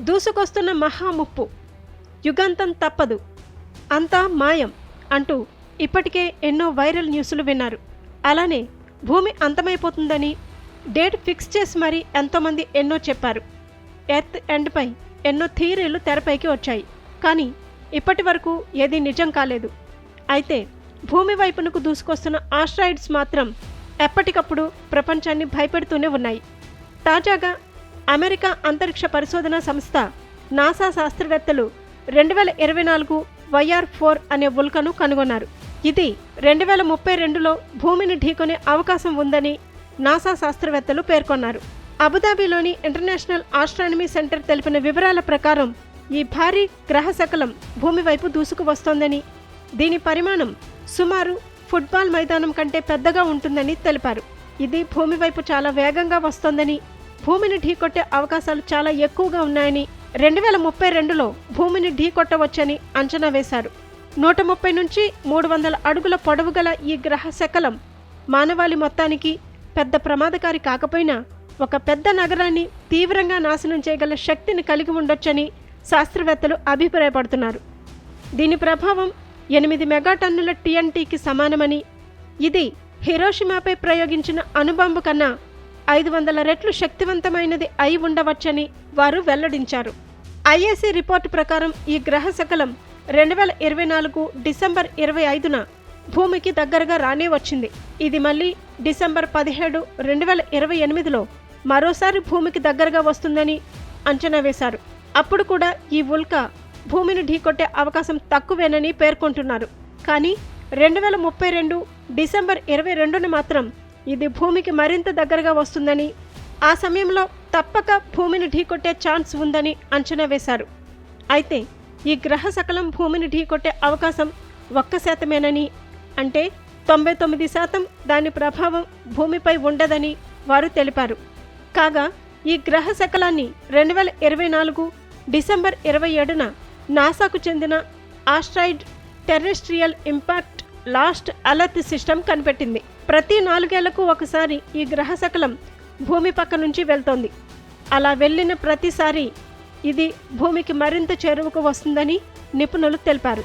దూసుకొస్తున్న మహాముప్పు యుగాంతం తప్పదు. అంతా మాయం అంటూ ఇప్పటికే ఎన్నో వైరల్ న్యూస్లు విన్నారు. అలానే భూమి అంతమైపోతుందని డేట్ ఫిక్స్ చేసి మరీ ఎంతోమంది ఎన్నో చెప్పారు. ఎర్త్ ఎండ్పై ఎన్నో థియరీలు తెరపైకి వచ్చాయి. కానీ ఇప్పటి వరకు ఏది నిజం కాలేదు. అయితే భూమి వైపునకు దూసుకొస్తున్న ఆస్ట్రాయిడ్స్ మాత్రం ఎప్పటికప్పుడు ప్రపంచాన్ని భయపెడుతూనే ఉన్నాయి. తాజాగా అమెరికా అంతరిక్ష పరిశోధన సంస్థ నాసా శాస్త్రవేత్తలు రెండు వేల ఇరవై నాలుగు వైఆర్ ఫోర్ అనే ఉల్కను కనుగొన్నారు. ఇది రెండు వేల ముప్పై రెండులో భూమిని ఢీకొనే అవకాశం ఉందని నాసా శాస్త్రవేత్తలు పేర్కొన్నారు. అబుదాబిలోని ఇంటర్నేషనల్ ఆస్ట్రానమీ సెంటర్ తెలిపిన వివరాల ప్రకారం ఈ భారీ గ్రహ శకలం భూమి వైపు దూసుకు వస్తోందని దీని పరిమాణం సుమారు ఫుట్బాల్ మైదానం కంటే పెద్దగా ఉంటుందని తెలిపారు. ఇది భూమి వైపు చాలా వేగంగా వస్తోందని భూమిని ఢీకొట్టే అవకాశాలు చాలా ఎక్కువగా ఉన్నాయని రెండు వేల ముప్పై రెండులో భూమిని ఢీకొట్టవచ్చని అంచనా వేశారు. నూట ముప్పై నుంచి మూడు వందల అడుగుల పొడవు గల ఈ గ్రహ శకలం మానవాళి మొత్తానికి పెద్ద ప్రమాదకారి కాకపోయినా ఒక పెద్ద నగరాన్ని తీవ్రంగా నాశనం చేయగల శక్తిని కలిగి ఉండొచ్చని శాస్త్రవేత్తలు అభిప్రాయపడుతున్నారు. దీని ప్రభావం ఎనిమిది మెగాటన్నుల టీఎన్టీకి సమానమని ఇది హిరోషిమాపై ప్రయోగించిన అణుబాంబు కన్నా ఐదు వందల రెట్లు శక్తివంతమైనది అయి ఉండవచ్చని వారు వెల్లడించారు. ఐఏసీ రిపోర్టు ప్రకారం ఈ గ్రహ శకలం రెండు వేల ఇరవై నాలుగు డిసెంబర్ ఇరవై ఐదున భూమికి దగ్గరగా రానే వచ్చింది. ఇది మళ్ళీ డిసెంబర్ పదిహేడు రెండు వేల ఇరవై ఎనిమిదిలో మరోసారి భూమికి దగ్గరగా వస్తుందని అంచనా వేశారు. అప్పుడు కూడా ఈ ఉల్క భూమిని ఢీకొట్టే అవకాశం తక్కువేనని పేర్కొంటున్నారు. కానీ రెండు వేల ముప్పై రెండు డిసెంబర్ ఇరవై రెండున మాత్రం ఇది భూమికి మరింత దగ్గరగా వస్తుందని ఆ సమయంలో తప్పక భూమిని ఢీకొట్టే ఛాన్స్ ఉందని అంచనా వేశారు. అయితే ఈ గ్రహ సకలం భూమిని ఢీకొట్టే అవకాశం ఒక్క శాతమేనని అంటే తొంభై తొమ్మిది శాతం దాని ప్రభావం భూమిపై ఉండదని వారు తెలిపారు. కాగా ఈ గ్రహ శకలాన్ని రెండు వేల ఇరవై నాలుగు డిసెంబర్ ఇరవై ఏడున నాసాకు చెందిన asteroid terrestrial impact last alert system కనిపెట్టింది. ప్రతి నాలుగేళ్ళకు ఒకసారి ఈ గ్రహ శకలం భూమి పక్క నుంచి వెళ్తోంది. అలా వెళ్ళిన ప్రతిసారి ఇది భూమికి మరింత చేరువకు వస్తుందని నిపుణులు తెలిపారు.